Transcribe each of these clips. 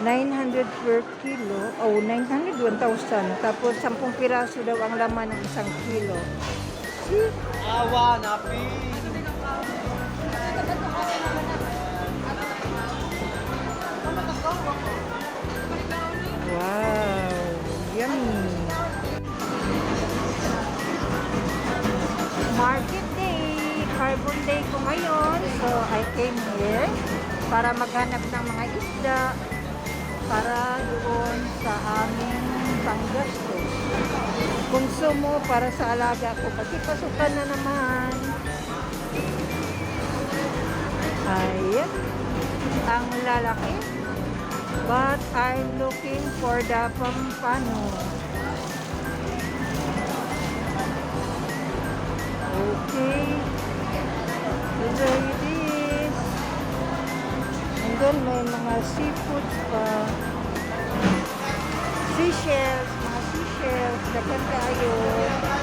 900 per kilo. Oh, 900, 1,000. Tapos 10 piraso daw ang laman ng isang kilo. See? Awa, napi. Wow! Yummy! Market Day! Carbon Day ko ngayon. So, I came here para maghanap ng mga isda para doon sa aming panggastos. Konsumo para sa alaga ko kasi pasukan na naman. Ayan. Ang lalaki. But I'm looking for the pampano. Then may mga seafoods pa. Seashells, mga seashells. Dagan tayo.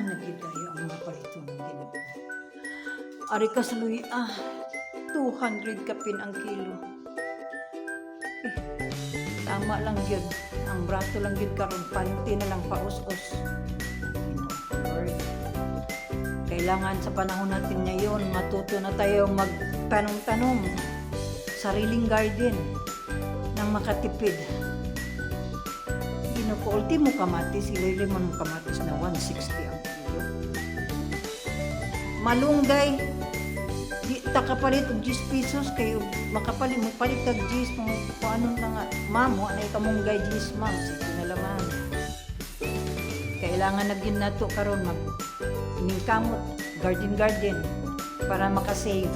Mahal na kita yung mga palito ng ginagawa. Ari ka ah, 200 kapin ang kilo. Eh, tama lang yun. Ang brato lang yun karon panty na lang paus-us. Kailangan sa panahon natin ngayon, matuto na tayo magtanong-tanong. Sariling garden ng makatipid. Gino ko, ultimo kamatis, ilili mo ng kamatis na 160 ang kilo. Malunggay, di ta kapalit og 10 pesos kayo makapalit mo palit kag 10 mo kung na nga. Mamo anay kamunggay 10 ma'am sige na kailangan na gyud nato karon mag kamot garden garden para makasave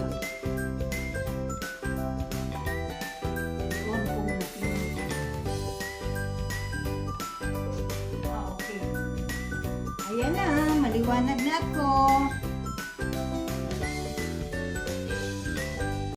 Maliwanag na ako.